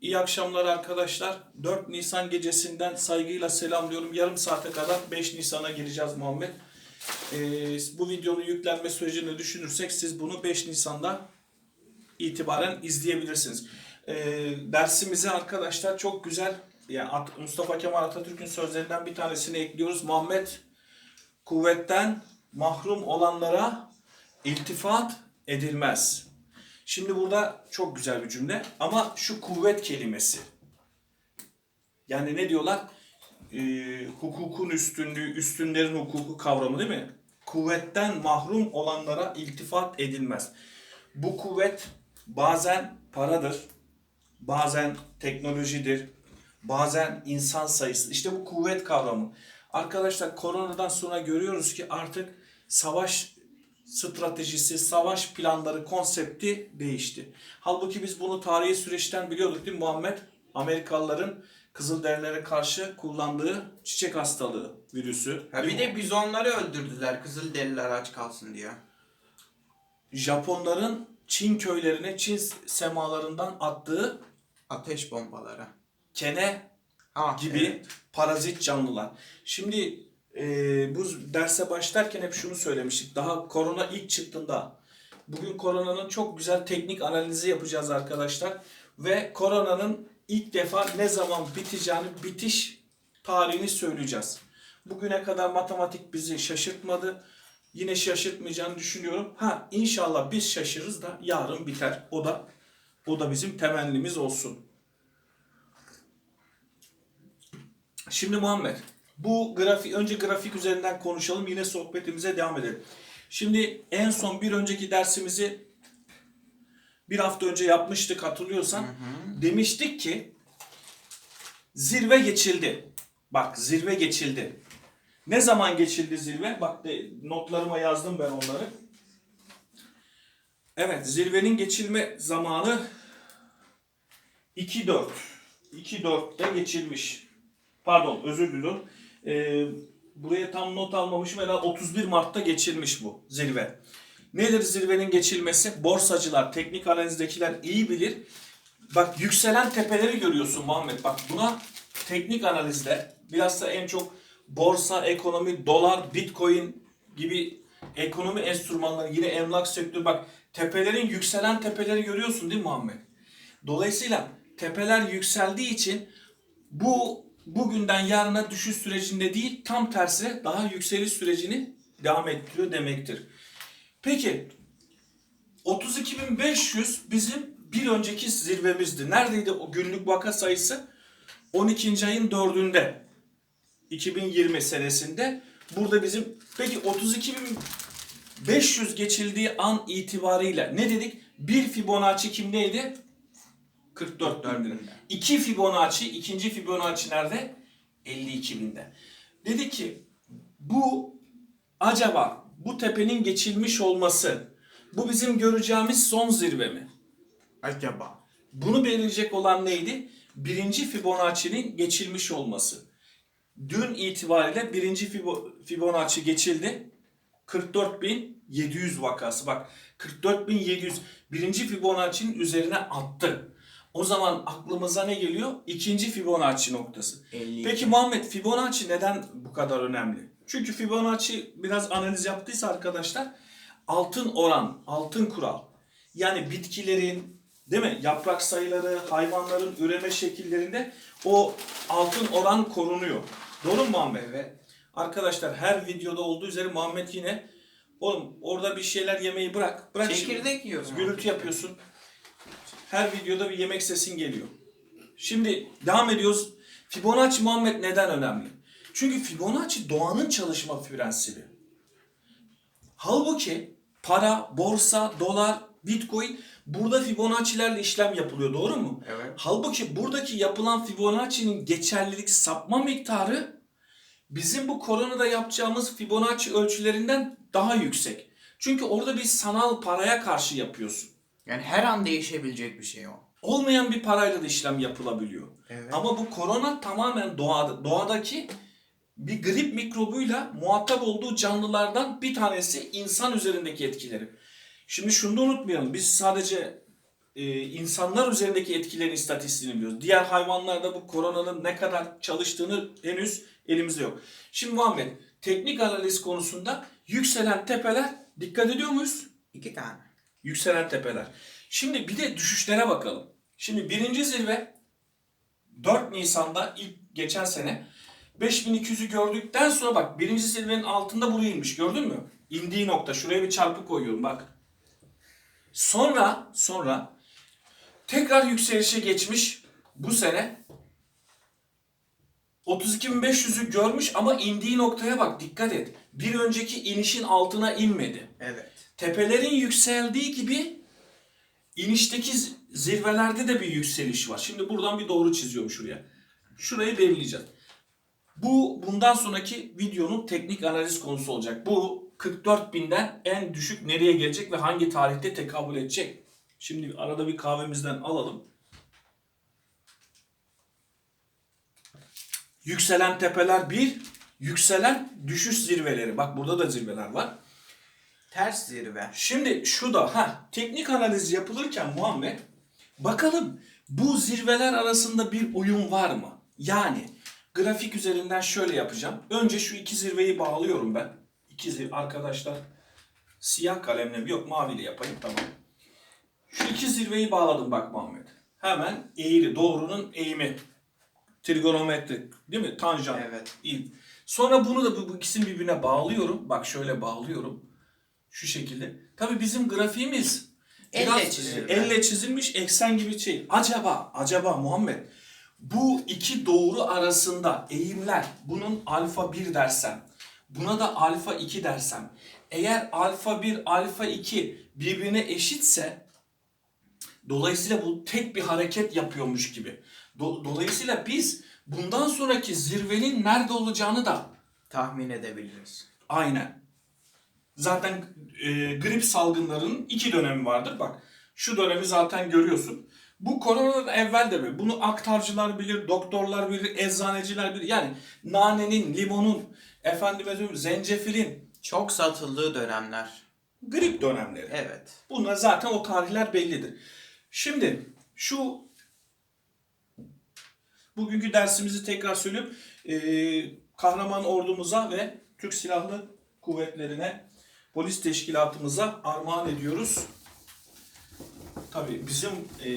iyi akşamlar arkadaşlar. 4 Nisan gecesinden saygıyla selamlıyorum. Yarım saate kadar 5 Nisan'a gireceğiz Muhammed. Ee, bu videonun yüklenme sürecini düşünürsek siz bunu 5 Nisan'da itibaren izleyebilirsiniz. Ee, dersimize arkadaşlar çok güzel yani Mustafa Kemal Atatürk'ün sözlerinden bir tanesini ekliyoruz. Muhammed kuvvetten mahrum olanlara iltifat edilmez. Şimdi burada çok güzel bir cümle ama şu kuvvet kelimesi. Yani ne diyorlar? Ee, hukukun üstünlüğü, üstünlerin hukuku kavramı değil mi? Kuvvetten mahrum olanlara iltifat edilmez. Bu kuvvet bazen paradır, bazen teknolojidir, bazen insan sayısı. İşte bu kuvvet kavramı. Arkadaşlar koronadan sonra görüyoruz ki artık savaş stratejisi, savaş planları, konsepti değişti. Halbuki biz bunu tarihi süreçten biliyorduk değil mi Muhammed? Amerikalıların Kızılderililere karşı kullandığı çiçek hastalığı virüsü. Ha bir de bizonları öldürdüler Kızılderililer aç kalsın diye. Japonların Çin köylerine, Çin semalarından attığı Ateş bombaları. kene Ha, gibi evet. parazit canlılar. Şimdi e, bu derse başlarken hep şunu söylemiştik. Daha korona ilk çıktığında bugün koronanın çok güzel teknik analizi yapacağız arkadaşlar. Ve koronanın ilk defa ne zaman biteceğini, bitiş tarihini söyleyeceğiz. Bugüne kadar matematik bizi şaşırtmadı. Yine şaşırtmayacağını düşünüyorum. Ha inşallah biz şaşırırız da yarın biter. O da o da bizim temennimiz olsun. Şimdi Muhammed, bu grafik önce grafik üzerinden konuşalım yine sohbetimize devam edelim. Şimdi en son bir önceki dersimizi bir hafta önce yapmıştık hatırlıyorsan. Demiştik ki zirve geçildi. Bak zirve geçildi. Ne zaman geçildi zirve? Bak de, notlarıma yazdım ben onları. Evet zirvenin geçilme zamanı 2-4. 2-4'te geçilmiş. Pardon özür diliyorum. Ee, buraya tam not almamışım. Herhalde 31 Mart'ta geçilmiş bu zirve. Nedir zirvenin geçilmesi? Borsacılar, teknik analizdekiler iyi bilir. Bak yükselen tepeleri görüyorsun Muhammed. Bak buna teknik analizde biraz da en çok borsa, ekonomi, dolar, bitcoin gibi ekonomi enstrümanları yine emlak sektörü bak tepelerin yükselen tepeleri görüyorsun değil mi Muhammed? Dolayısıyla tepeler yükseldiği için bu bugünden yarına düşüş sürecinde değil tam tersine daha yükseliş sürecini devam ettiriyor demektir. Peki 32.500 bizim bir önceki zirvemizdi. Neredeydi o günlük vaka sayısı? 12. ayın 4'ünde 2020 senesinde burada bizim peki 32.500 geçildiği an itibariyle ne dedik? Bir Fibonacci kimdeydi? 44 binde. 2 Fibonacci, ikinci Fibonacci nerede? 52 binde. Dedi ki bu acaba bu tepenin geçilmiş olması bu bizim göreceğimiz son zirve mi? Acaba. Bunu belirleyecek olan neydi? Birinci Fibonacci'nin geçilmiş olması. Dün itibariyle birinci Fibo- Fibonacci geçildi. 44.700 vakası. Bak 44.700 birinci Fibonacci'nin üzerine attı. O zaman aklımıza ne geliyor? İkinci Fibonacci noktası. 52. Peki Muhammed Fibonacci neden bu kadar önemli? Çünkü Fibonacci biraz analiz yaptıysa arkadaşlar altın oran, altın kural. Yani bitkilerin değil mi? Yaprak sayıları, hayvanların üreme şekillerinde o altın oran korunuyor. Doğru mu Muhammed? Evet. Arkadaşlar her videoda olduğu üzere Muhammed yine oğlum orada bir şeyler yemeyi bırak. Bırak şimdi. Çekirdek yiyorsun. Gürültü yapıyorsun. Her videoda bir yemek sesin geliyor. Şimdi devam ediyoruz. Fibonacci Muhammed neden önemli? Çünkü Fibonacci doğanın çalışma prensibi. Halbuki para, borsa, dolar, bitcoin burada Fibonacci'lerle işlem yapılıyor doğru mu? Evet. Halbuki buradaki yapılan Fibonacci'nin geçerlilik sapma miktarı bizim bu koronada yapacağımız Fibonacci ölçülerinden daha yüksek. Çünkü orada bir sanal paraya karşı yapıyorsun. Yani her an değişebilecek bir şey o. Olmayan bir parayla da işlem yapılabiliyor. Evet. Ama bu korona tamamen doğada, doğadaki bir grip mikrobuyla muhatap olduğu canlılardan bir tanesi insan üzerindeki etkileri. Şimdi şunu da unutmayalım. Biz sadece e, insanlar üzerindeki etkilerin istatistiğini biliyoruz. Diğer hayvanlarda bu koronanın ne kadar çalıştığını henüz elimizde yok. Şimdi Muhammed teknik analiz konusunda yükselen tepeler dikkat ediyor muyuz? İki tane. Yükselen tepeler. Şimdi bir de düşüşlere bakalım. Şimdi birinci zirve 4 Nisan'da ilk geçen sene 5200'ü gördükten sonra bak birinci zirvenin altında buraya inmiş gördün mü? İndiği nokta şuraya bir çarpı koyuyorum bak. Sonra sonra tekrar yükselişe geçmiş bu sene 32.500'ü görmüş ama indiği noktaya bak dikkat et. Bir önceki inişin altına inmedi Evet. Tepelerin yükseldiği gibi inişteki zirvelerde de bir yükseliş var. Şimdi buradan bir doğru çiziyorum şuraya. Şurayı belirleyeceğiz. Bu bundan sonraki videonun teknik analiz konusu olacak. Bu 44 binden en düşük nereye gelecek ve hangi tarihte tekabül edecek? Şimdi arada bir kahvemizden alalım. Yükselen tepeler bir, yükselen düşüş zirveleri. Bak burada da zirveler var. Ters zirve. Şimdi şu da ha teknik analiz yapılırken Muhammed bakalım bu zirveler arasında bir uyum var mı? Yani grafik üzerinden şöyle yapacağım. Önce şu iki zirveyi bağlıyorum ben. İki zirve arkadaşlar siyah kalemle yok maviyle yapayım tamam. Şu iki zirveyi bağladım bak Muhammed. Hemen eğri doğrunun eğimi. Trigonometrik değil mi? Tanjant. Evet. İyi. Sonra bunu da bu, bu ikisini birbirine bağlıyorum. Bak şöyle bağlıyorum. Şu şekilde. Tabii bizim grafiğimiz Elle biraz, çizilme. e, elle çizilmiş eksen gibi şey. Acaba, acaba Muhammed bu iki doğru arasında eğimler bunun alfa 1 dersem buna da alfa 2 dersem eğer alfa 1 alfa 2 birbirine eşitse dolayısıyla bu tek bir hareket yapıyormuş gibi. Do- dolayısıyla biz bundan sonraki zirvenin nerede olacağını da Tahmin edebiliriz. Aynen. Zaten e, grip salgınlarının iki dönemi vardır. Bak şu dönemi zaten görüyorsun. Bu koronadan evvel de böyle. Bunu aktarcılar bilir, doktorlar bilir, eczaneciler bilir. Yani nanenin, limonun, efendime zencefilin Çok satıldığı dönemler. grip dönemleri. Evet. Bunlar zaten o tarihler bellidir. Şimdi şu bugünkü dersimizi tekrar söyleyeyim. Ee, kahraman ordumuza ve Türk Silahlı Kuvvetlerine, polis teşkilatımıza armağan ediyoruz. Tabii bizim ee,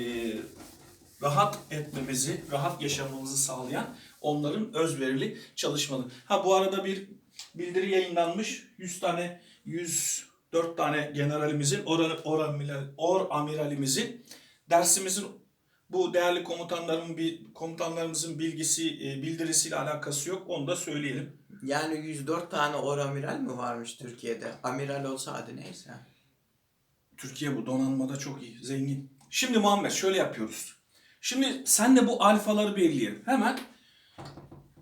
rahat etmemizi, rahat yaşamamızı sağlayan onların özverili çalışmaları. Ha bu arada bir bildiri yayınlanmış. 100 tane 104 tane generalimizin, or, or, or amiralimizin dersimizin bu değerli komutanların bir komutanlarımızın bilgisi e, bildirisiyle alakası yok. Onu da söyleyelim. Yani 104 tane oramiral mi varmış Türkiye'de? Amiral olsa hadi neyse. Türkiye bu donanmada çok iyi, zengin. Şimdi Muhammed şöyle yapıyoruz. Şimdi sen de bu alfaları belirleyelim. Hemen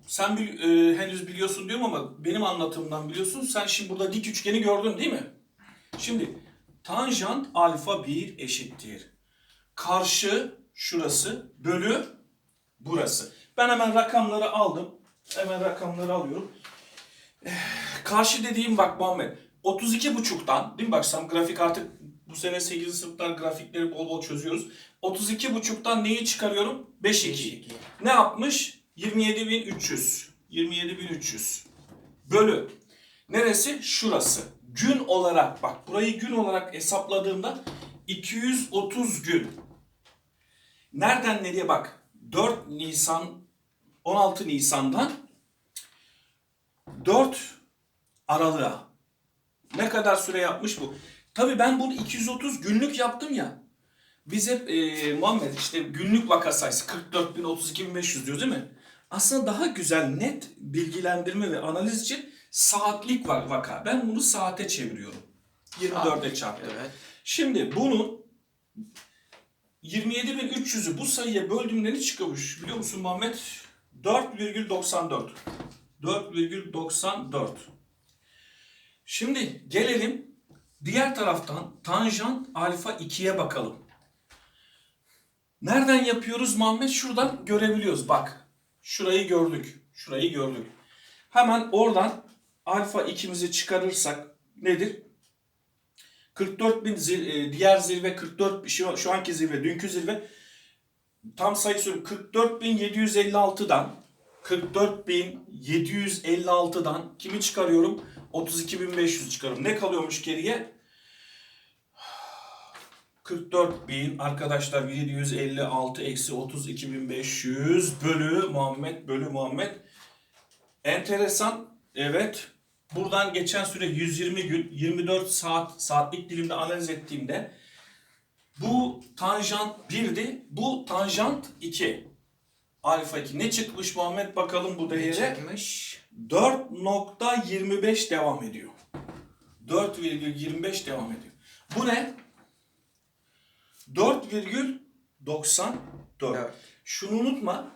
sen bil- e, henüz biliyorsun diyorum ama benim anlatımdan biliyorsun. Sen şimdi burada dik üçgeni gördün değil mi? Şimdi tanjant alfa 1 eşittir. Karşı şurası bölü burası. Ben hemen rakamları aldım. Hemen rakamları alıyorum. Karşı dediğim bak Muhammed 32 buçuktan değil mi bak sen grafik artık bu sene 8. sınıflar grafikleri bol bol çözüyoruz. 32 buçuktan neyi çıkarıyorum? 5 2'yi. Ne yapmış? 27.300. 27.300. Bölü. Neresi? Şurası. Gün olarak bak burayı gün olarak hesapladığımda 230 gün. Nereden nereye bak? 4 Nisan 16 Nisan'dan 4 Aralık'a. Ne kadar süre yapmış bu? Tabii ben bunu 230 günlük yaptım ya. Biz hep e, Muhammed işte günlük vaka sayısı 44 bin 32 bin 500 diyor değil mi? Aslında daha güzel net bilgilendirme ve analiz için saatlik var vaka. Ben bunu saate çeviriyorum. 24'e çarptım. Evet. Şimdi bunun 27.300'ü bu sayıya böldüğümde ne çıkıyormuş biliyor musun Muhammed? 4,94. 4,94. Şimdi gelelim diğer taraftan tanjant alfa 2'ye bakalım. Nereden yapıyoruz Muhammed? Şuradan görebiliyoruz. Bak şurayı gördük. Şurayı gördük. Hemen oradan alfa 2'mizi çıkarırsak nedir? 44 bin zir- e, diğer zirve 44 şu, şu anki zirve dünkü zirve tam sayı söyleyeyim 44 bin 756'dan 44 bin 756'dan kimi çıkarıyorum? 32.500 çıkarıyorum. Ne kalıyormuş geriye? 44 bin arkadaşlar 756 eksi 32.500 bölü Muhammed bölü Muhammed. Enteresan. Evet. Buradan geçen süre 120 gün 24 saat saatlik dilimde analiz ettiğimde bu tanjant 1'di. Bu tanjant 2. Alfa 2. Ne çıkmış Muhammed bakalım bu değere? çıkmış? 4.25 devam ediyor. 4,25 devam ediyor. Bu ne? 4,94. Evet. Şunu unutma.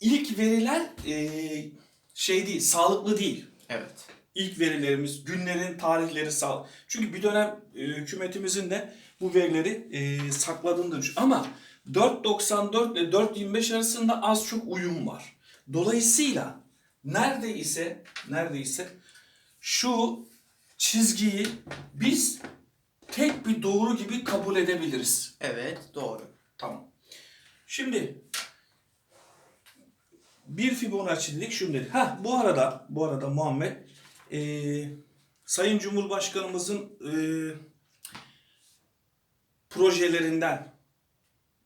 İlk veriler eee, şey değil, sağlıklı değil. Evet. İlk verilerimiz, günlerin tarihleri sağ. Çünkü bir dönem e, hükümetimizin de bu verileri e, sakladığını düşün. Ama 4.94 ile 4.25 arasında az çok uyum var. Dolayısıyla neredeyse neredeyse şu çizgiyi biz tek bir doğru gibi kabul edebiliriz. Evet doğru. Tamam. Şimdi bir Fibonacci dedik şunu dedik. Ha bu arada bu arada Muhammed eee, Sayın Cumhurbaşkanımızın eee, projelerinden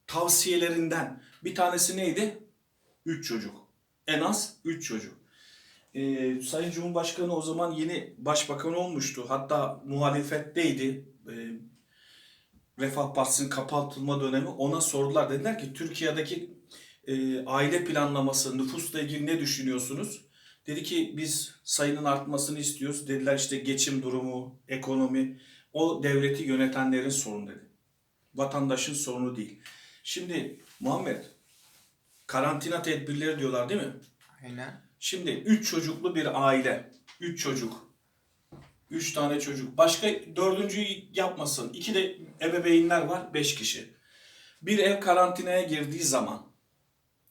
tavsiyelerinden bir tanesi neydi? Üç çocuk. En az üç çocuk. Eee, Sayın Cumhurbaşkanı o zaman yeni başbakan olmuştu. Hatta muhalefetteydi. Eee Refah Partisi'nin kapatılma dönemi ona sordular. Dediler ki Türkiye'deki e, aile planlaması, nüfusla ilgili ne düşünüyorsunuz? Dedi ki biz sayının artmasını istiyoruz. Dediler işte geçim durumu, ekonomi o devleti yönetenlerin sorunu dedi. Vatandaşın sorunu değil. Şimdi Muhammed karantina tedbirleri diyorlar değil mi? Aynen. Şimdi 3 çocuklu bir aile. 3 çocuk. 3 tane çocuk. Başka dördüncüyü yapmasın. 2 de ebeveynler var. 5 kişi. Bir ev karantinaya girdiği zaman.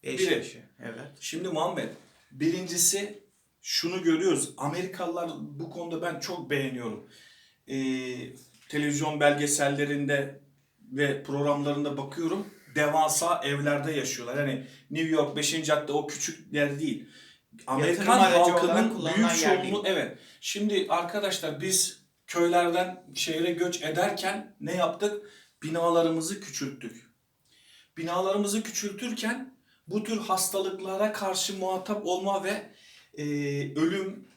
Beş Biri. kişi. Evet. Şimdi Muhammed birincisi şunu görüyoruz. Amerikalılar bu konuda ben çok beğeniyorum. Ee, televizyon belgesellerinde ve programlarında bakıyorum. Devasa evlerde yaşıyorlar. Hani New York 5. cadde o küçük yer değil. Amerikan halkının büyük çoğunluğu evet. Şimdi arkadaşlar biz köylerden şehre göç ederken ne yaptık? Binalarımızı küçülttük. Binalarımızı küçültürken bu tür hastalıklara karşı muhatap olma ve e, ölüm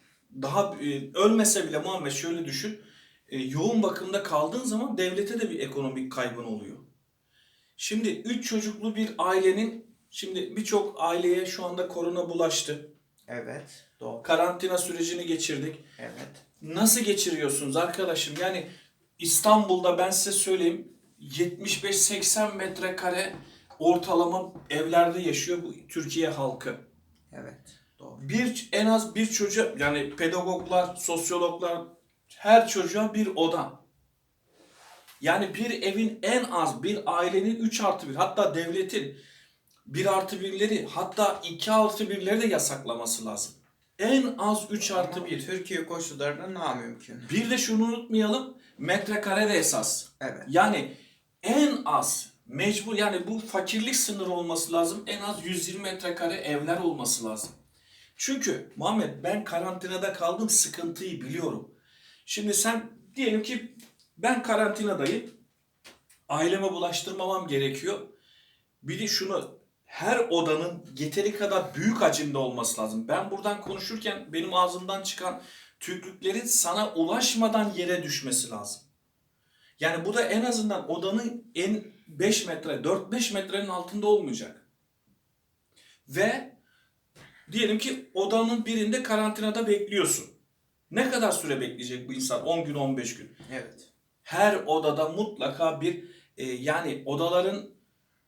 daha e, ölmese bile Muhammed şöyle düşün. e, yoğun bakımda kaldığın zaman devlete de bir ekonomik kaybın oluyor. Şimdi üç çocuklu bir ailenin şimdi birçok aileye şu anda korona bulaştı. Evet. Doğru. Karantina sürecini geçirdik. Evet. Nasıl geçiriyorsunuz arkadaşım? Yani İstanbul'da ben size söyleyeyim 75-80 metrekare ortalama evlerde yaşıyor bu Türkiye halkı. Evet. Bir en az bir çocuğa yani pedagoglar, sosyologlar her çocuğa bir oda. Yani bir evin en az bir ailenin 3 artı 1 hatta devletin 1 artı 1'leri hatta 2 artı 1'leri de yasaklaması lazım. En az 3 artı Ama 1. Türkiye koşullarında namümkün. Bir de şunu unutmayalım. Metrekare de esas. Evet. Yani en az mecbur yani bu fakirlik sınırı olması lazım. En az 120 metrekare evler olması lazım. Çünkü Muhammed ben karantinada kaldım sıkıntıyı biliyorum. Şimdi sen diyelim ki ben karantinadayım. Aileme bulaştırmamam gerekiyor. Bir de şunu her odanın yeteri kadar büyük hacimde olması lazım. Ben buradan konuşurken benim ağzımdan çıkan tükrüklerin sana ulaşmadan yere düşmesi lazım. Yani bu da en azından odanın en 5 metre, 4-5 metrenin altında olmayacak. Ve diyelim ki odanın birinde karantinada bekliyorsun. Ne kadar süre bekleyecek bu insan? 10 gün, 15 gün. Evet. Her odada mutlaka bir e, yani odaların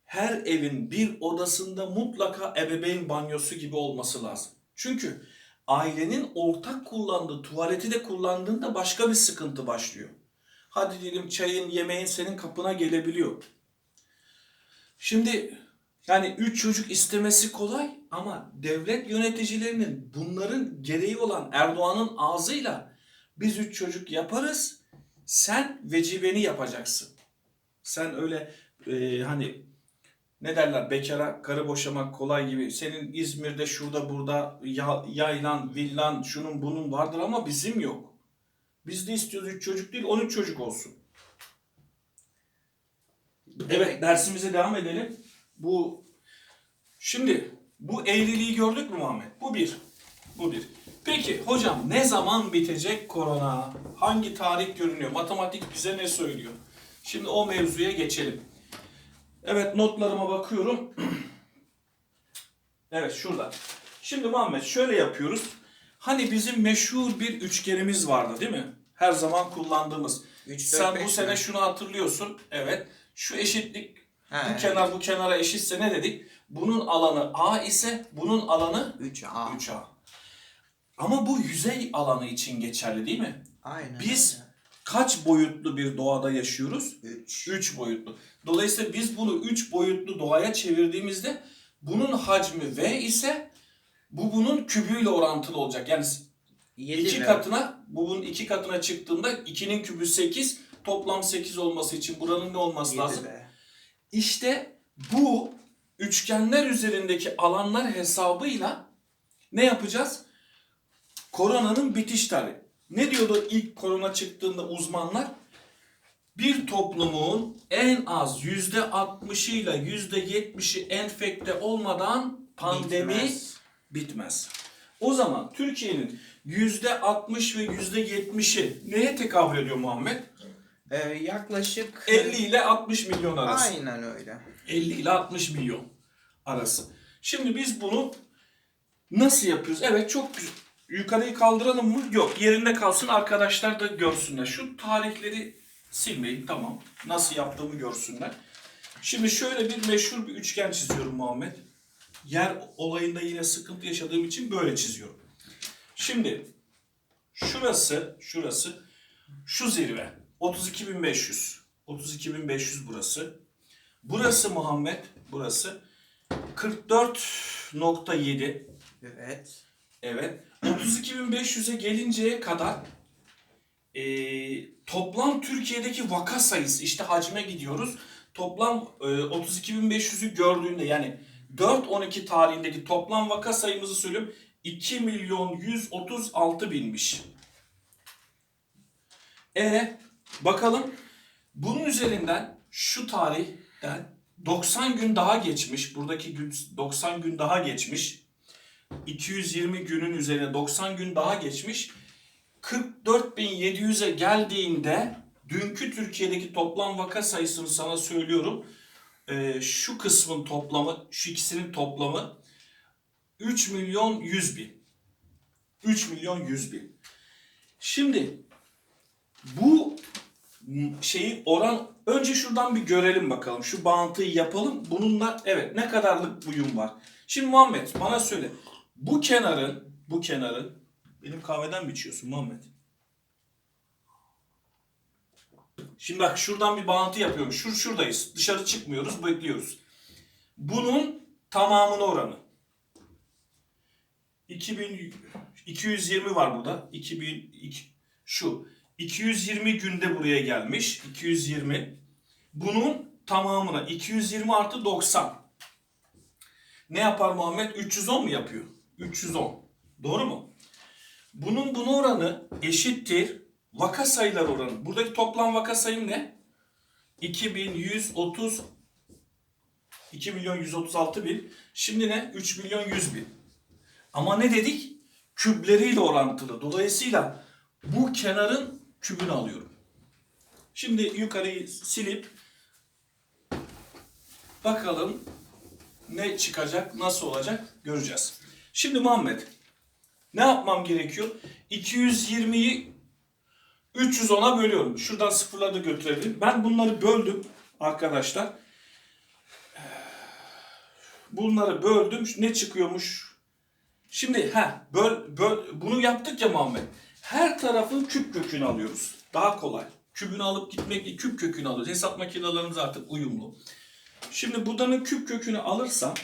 her evin bir odasında mutlaka ebeveyn banyosu gibi olması lazım. Çünkü ailenin ortak kullandığı tuvaleti de kullandığında başka bir sıkıntı başlıyor. Hadi diyelim çayın, yemeğin senin kapına gelebiliyor. Şimdi yani üç çocuk istemesi kolay ama devlet yöneticilerinin bunların gereği olan Erdoğan'ın ağzıyla biz üç çocuk yaparız Sen vecibeni yapacaksın. Sen öyle e, hani ne derler bekara karı boşamak kolay gibi. Senin İzmir'de şurada burada ya, yaylan, villan, şunun bunun vardır ama bizim yok. Biz de istiyoruz 3 çocuk değil 13 çocuk olsun. Evet dersimize devam edelim. Bu şimdi bu eğriliği gördük mü Muhammed? Bu bir. Bu bir. Peki hocam ne zaman bitecek korona? Hangi tarih görünüyor? Matematik bize ne söylüyor? Şimdi o mevzuya geçelim. Evet notlarıma bakıyorum. evet şurada. Şimdi Muhammed şöyle yapıyoruz. Hani bizim meşhur bir üçgenimiz vardı değil mi? Her zaman kullandığımız. Üç, dört, Sen bu beş sene mi? şunu hatırlıyorsun. Evet. Şu eşitlik He, bu evet. kenar bu kenara eşitse ne dedik? Bunun alanı A ise bunun alanı 3A. 3A. Ama bu yüzey alanı için geçerli değil mi? Aynen. Biz kaç boyutlu bir doğada yaşıyoruz? 3. 3 boyutlu. Dolayısıyla biz bunu 3 boyutlu doğaya çevirdiğimizde bunun hacmi V ise bu bunun kübüyle orantılı olacak. Yani 7 2 katına, bu bunun 2 katına çıktığında 2'nin kübü 8, toplam 8 olması için buranın ne olması lazım? İşte bu üçgenler üzerindeki alanlar hesabıyla ne yapacağız? Koronanın bitiş tarihi. Ne diyordu ilk korona çıktığında uzmanlar? Bir toplumun en az yüzde 60'ıyla yüzde 70'i enfekte olmadan pandemi Bitmez. bitmez. O zaman Türkiye'nin yüzde 60 ve yüzde 70'i neye tekabül ediyor Muhammed? Ee, yaklaşık 50 ile 60 milyon arası. Aynen öyle. 50 ile 60 milyon arası. Şimdi biz bunu nasıl yapıyoruz? Evet çok. Yukarıyı kaldıralım mı? Yok. Yerinde kalsın arkadaşlar da görsünler. Şu tarihleri silmeyin. Tamam. Nasıl yaptığımı görsünler. Şimdi şöyle bir meşhur bir üçgen çiziyorum Muhammed. Yer olayında yine sıkıntı yaşadığım için böyle çiziyorum. Şimdi şurası, şurası, şu zirve. 32.500. 32.500 burası. Burası Muhammed, burası 44.7. Evet. Evet. 32.500'e gelinceye kadar eee, toplam Türkiye'deki vaka sayısı işte hacme gidiyoruz. Toplam eee, 32.500'ü gördüğünde yani 4-12 tarihindeki toplam vaka sayımızı söyleyeyim 2 milyon 136 binmiş. E bakalım bunun üzerinden şu tarihten 90 gün daha geçmiş. Buradaki gün 90 gün daha geçmiş. 220 günün üzerine 90 gün daha geçmiş. 44.700'e geldiğinde dünkü Türkiye'deki toplam vaka sayısını sana söylüyorum. Ee, şu kısmın toplamı, şu ikisinin toplamı 3 milyon 100 bin. 3 milyon 100 bin. Şimdi bu şeyi oran önce şuradan bir görelim bakalım. Şu bağıntıyı yapalım. Bununla evet ne kadarlık uyum var. Şimdi Muhammed bana söyle. Bu kenarın bu kenarın benim kahveden mi içiyorsun Muhammed? Şimdi bak şuradan bir bağıntı yapıyorum. Şur şuradayız. Dışarı çıkmıyoruz, bekliyoruz. Bunun tamamına oranı. 2000 220 var burada. 2000 iki- şu 220 günde buraya gelmiş. 220. Bunun tamamına 220 artı 90. Ne yapar Muhammed? 310 mu yapıyor? 310. Doğru mu? Bunun bunu oranı eşittir vaka sayılar oranı. Buradaki toplam vaka sayım ne? 2130 2 milyon 136 bin. Şimdi ne? 3 milyon 100 bin. Ama ne dedik? Küpleriyle orantılı. Dolayısıyla bu kenarın kübünü alıyorum. Şimdi yukarıyı silip bakalım ne çıkacak, nasıl olacak göreceğiz. Şimdi Muhammed ne yapmam gerekiyor? 220'yi 310'a bölüyorum. Şuradan sıfırları da götürebilirim. Ben bunları böldüm arkadaşlar. Bunları böldüm. Ne çıkıyormuş? Şimdi ha böl, böl, bunu yaptık ya Muhammed. Her tarafın küp kökünü alıyoruz. Daha kolay. Kübünü alıp gitmekle küp kökünü alıyoruz. Hesap makinelerimiz artık uyumlu. Şimdi buranın küp kökünü alırsam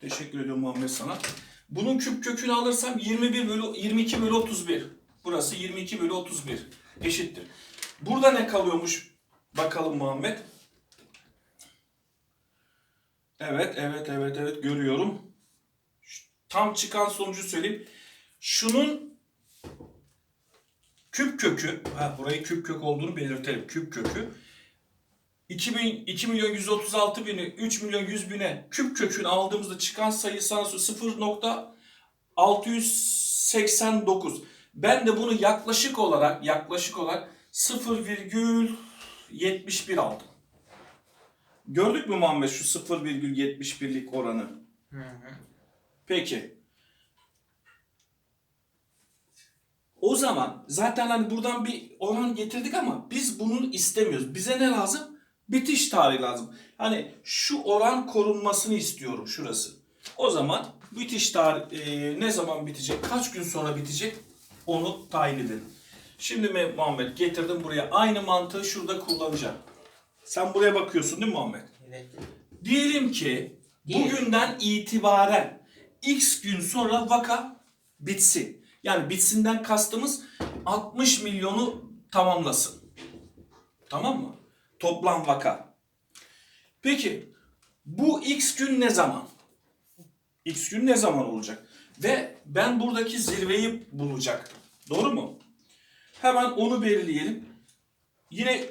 teşekkür ediyorum Muhammed sana. Bunun küp kökünü alırsam 21 bölü 22 bölü 31. Burası 22 bölü 31 eşittir. Burada ne kalıyormuş? Bakalım Muhammed. Evet, evet, evet, evet görüyorum. Tam çıkan sonucu söyleyeyim. Şunun küp kökü, ha burayı küp kök olduğunu belirtelim. Küp kökü 2000, 2 milyon 136 bini 3 milyon 100 bine küp kökünü aldığımızda çıkan sayı sana 0.689. Ben de bunu yaklaşık olarak yaklaşık olarak 0,71 aldım. Gördük mü Muhammed şu 0,71'lik oranı? Hı hı. Peki. O zaman zaten hani buradan bir oran getirdik ama biz bunu istemiyoruz. Bize ne lazım? Bitiş tarihi lazım. Hani şu oran korunmasını istiyorum şurası. O zaman bitiş tarihi ne zaman bitecek? Kaç gün sonra bitecek? Onu tayin edelim. Şimdi me- Muhammed getirdim buraya. Aynı mantığı şurada kullanacağım. Sen buraya bakıyorsun değil mi Muhammed? Evet. Diyelim ki bugünden itibaren x gün sonra vaka bitsin. Yani bitsinden kastımız 60 milyonu tamamlasın. Tamam mı? Toplam vaka. Peki bu x gün ne zaman? X gün ne zaman olacak? Ve ben buradaki zirveyi bulacaktım. Doğru mu? Hemen onu belirleyelim. Yine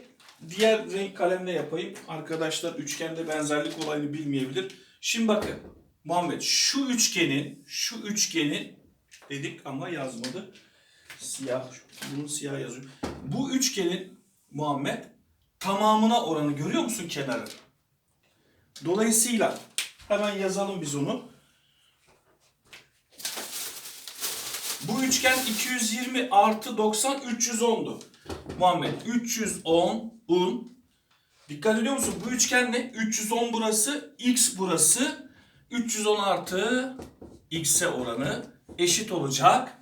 diğer renk kalemle yapayım. Arkadaşlar üçgende benzerlik olayını bilmeyebilir. Şimdi bakın Muhammed şu üçgenin şu üçgenin dedik ama yazmadı. Siyah. Bunu siyah yazıyor. Bu üçgenin Muhammed tamamına oranı görüyor musun kenarı? Dolayısıyla hemen yazalım biz onu. Bu üçgen 220 artı 90 310'du. Muhammed 310 un. Dikkat ediyor musun? Bu üçgen ne? 310 burası, x burası. 310 artı x'e oranı eşit olacak.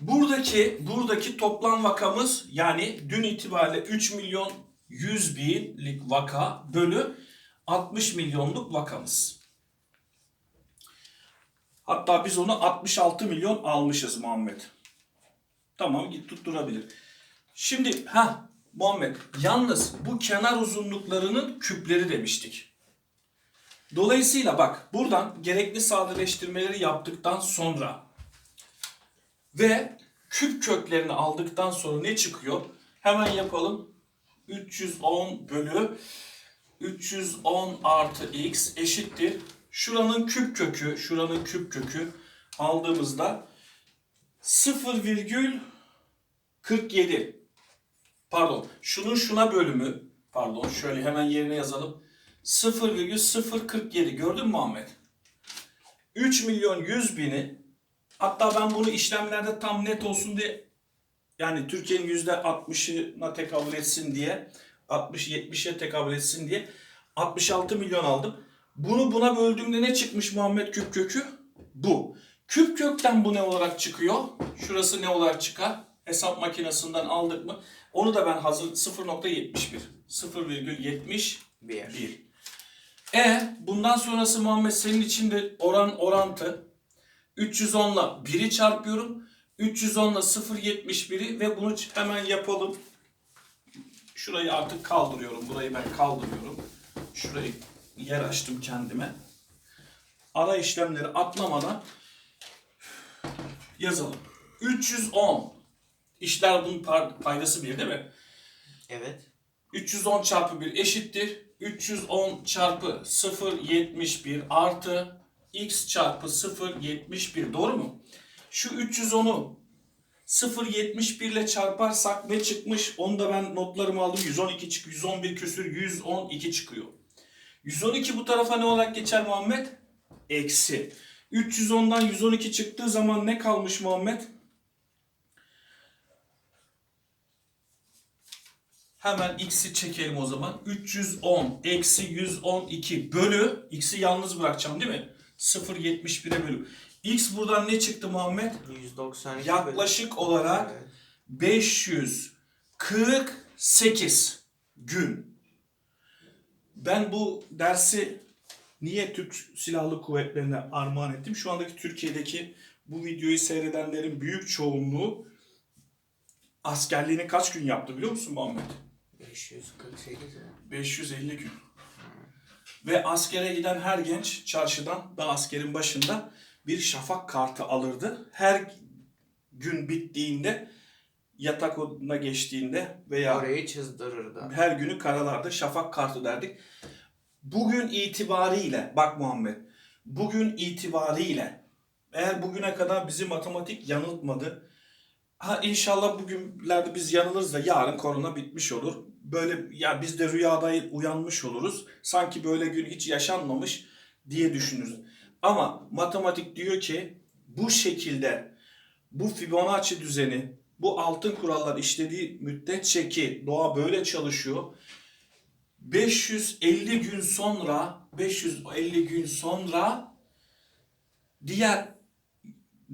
Buradaki buradaki toplam vakamız yani dün itibariyle 3 milyon 100 binlik vaka bölü 60 milyonluk vakamız. Hatta biz onu 66 milyon almışız Muhammed. Tamam git tutturabilir. Şimdi ha Muhammed yalnız bu kenar uzunluklarının küpleri demiştik. Dolayısıyla bak buradan gerekli sadeleştirmeleri yaptıktan sonra ve küp köklerini aldıktan sonra ne çıkıyor? Hemen yapalım. 310 bölü 310 artı x eşittir. Şuranın küp kökü, şuranın küp kökü aldığımızda 0,47 pardon şunun şuna bölümü pardon şöyle hemen yerine yazalım 0,047 gördün mü Muhammed? 3 milyon 100 bini hatta ben bunu işlemlerde tam net olsun diye yani Türkiye'nin %60'ına tekabül etsin diye 60-70'e tekabül etsin diye 66 milyon aldım. Bunu buna böldüğümde ne çıkmış Muhammed küp kökü? Bu. Küp kökten bu ne olarak çıkıyor? Şurası ne olarak çıkar? Hesap makinesinden aldık mı? Onu da ben hazır 0.71. 0,71. E bundan sonrası Muhammed senin için de oran orantı. 310 ile 1'i çarpıyorum. 310 ile 0.71'i ve bunu hemen yapalım. Şurayı artık kaldırıyorum. Burayı ben kaldırıyorum. Şurayı yer açtım kendime. Ara işlemleri atlamadan yazalım. 310 işler bunun paydası bir değil mi? Evet. 310 çarpı 1 eşittir. 310 çarpı 0.71 artı x çarpı 0.71 doğru mu? Şu 310'u 0.71 ile çarparsak ne çıkmış? Onu da ben notlarımı aldım. 112 çık, 111 küsür, 112 çıkıyor. 112 bu tarafa ne olarak geçer Muhammed? Eksi. 310'dan 112 çıktığı zaman ne kalmış Muhammed? Hemen x'i çekelim o zaman. 310 eksi 112 bölü x'i yalnız bırakacağım değil mi? 0.71'e bölü. x buradan ne çıktı Muhammed? 192 Yaklaşık olarak Evet. 548 gün. Ben bu dersi niye Türk Silahlı Kuvvetleri'ne armağan ettim? Şu andaki Türkiye'deki bu videoyu seyredenlerin büyük çoğunluğu askerliğini kaç gün yaptı biliyor musun Muhammed? 548 mi? 550 gün. Ve askere giden her genç çarşıdan da askerin başında bir şafak kartı alırdı. Her gün bittiğinde yatak odasına geçtiğinde veya Orayı çizdırırdı. her günü karalarda şafak kartı derdik. Bugün itibariyle bak Muhammed bugün itibariyle eğer bugüne kadar bizi matematik yanıltmadı. Ha inşallah bugünlerde biz yanılırız da yarın korona bitmiş olur. Böyle ya biz de rüyada uyanmış oluruz. Sanki böyle gün hiç yaşanmamış diye düşünürüz. Ama matematik diyor ki bu şekilde bu Fibonacci düzeni, bu altın kurallar işlediği müddetçe ki doğa böyle çalışıyor. 550 gün sonra 550 gün sonra diğer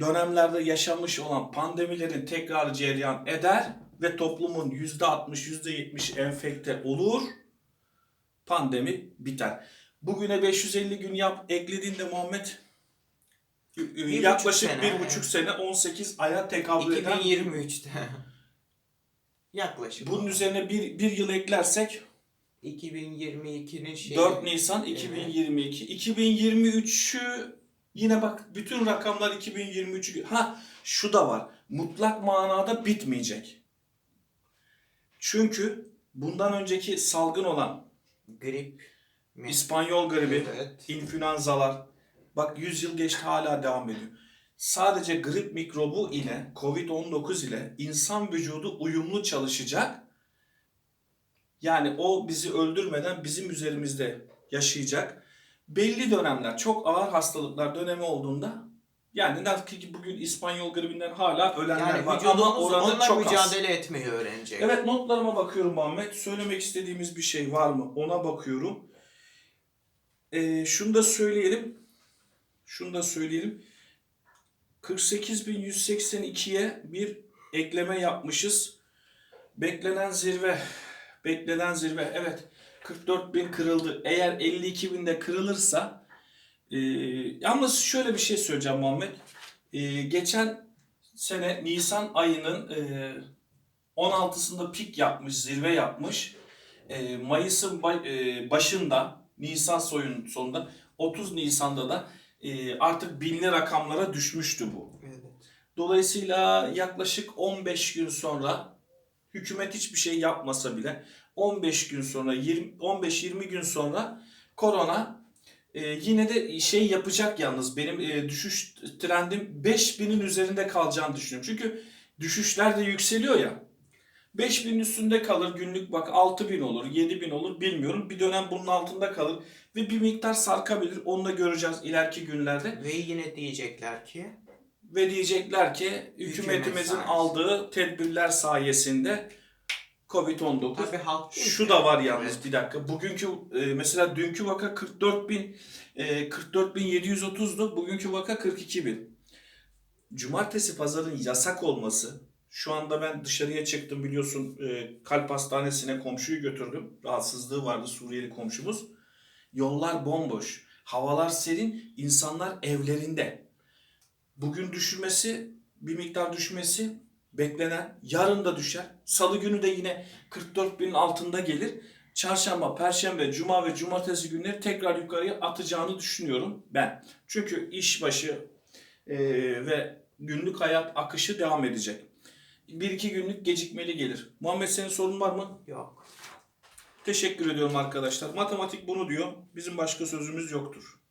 dönemlerde yaşanmış olan pandemilerin tekrar cereyan eder ve toplumun %60 %70 enfekte olur. Pandemi biter. Bugüne 550 gün yap eklediğinde Muhammed buçuk yaklaşık sene, bir buçuk evet. sene 18 aya tekabül eden 2023'te. Yaklaşık. bunun üzerine bir, bir yıl eklersek 2022'nin şeyi. 4 Nisan 2022. 2023'ü yine bak bütün rakamlar 2023'ü. Ha şu da var. Mutlak manada bitmeyecek. Çünkü bundan önceki salgın olan Grip. mi? İspanyol gribi, Evet. influenzalar bak 100 yıl geçti hala devam ediyor. Sadece grip mikrobu ile Covid-19 ile insan vücudu uyumlu çalışacak. Yani o bizi öldürmeden bizim üzerimizde yaşayacak. Belli dönemler, çok ağır hastalıklar dönemi olduğunda yani nasıl ki bugün İspanyol gribinden hala ölenler Yani var ama oranı çok az. mücadele etmeyi öğrenecek. Evet notlarıma bakıyorum Muhammed. Söylemek istediğimiz bir şey var mı? Ona bakıyorum. Ee, şunu da söyleyelim. Şunu da söyleyelim. 48.182'ye bir ekleme yapmışız. Beklenen zirve. Beklenen zirve. Evet. 44.000 kırıldı. Eğer 52.000'de kırılırsa e, yalnız şöyle bir şey söyleyeceğim Muhammed. E, geçen sene Nisan ayının e, 16'sında pik yapmış, zirve yapmış. E, Mayıs'ın ba- e, başında, Nisan soyunun sonunda, 30 Nisan'da da e, artık binli rakamlara düşmüştü bu. Evet. Dolayısıyla yaklaşık 15 gün sonra hükümet hiçbir şey yapmasa bile 15 gün sonra 20 15-20 gün sonra korona e, yine de şey yapacak yalnız benim e, düşüş trendim 5000'in üzerinde kalacağını düşünüyorum. Çünkü düşüşler de yükseliyor ya. 5000 üstünde kalır günlük bak 6000 olur 7000 olur bilmiyorum. Bir dönem bunun altında kalır ve bir miktar sarkabilir. Onu da göreceğiz ileriki günlerde. Ve yine diyecekler ki Ve diyecekler ki hükümetimizin sayesinde. aldığı tedbirler sayesinde Covid-19 tabii halk şu da var yalnız Evet. bir dakika. Bugünkü e, mesela dünkü vaka 44 bin e, 44.730'du. Bugünkü vaka 42 bin. Cumartesi pazarın yasak olması. Şu anda ben dışarıya çıktım biliyorsun e, kalp hastanesine komşuyu götürdüm. Rahatsızlığı vardı Suriyeli komşumuz. Yollar bomboş. Havalar serin. insanlar evlerinde. Bugün düşürmesi bir miktar düşmesi beklenen yarın da düşer. Salı günü de yine 44 binin altında gelir. Çarşamba, Perşembe, Cuma ve Cumartesi günleri tekrar yukarıya atacağını düşünüyorum ben. Çünkü işbaşı e, ve günlük hayat akışı devam edecek. Bir iki günlük gecikmeli gelir. Muhammed senin sorun var mı? Yok. Teşekkür ediyorum arkadaşlar. Matematik bunu diyor. Bizim başka sözümüz yoktur.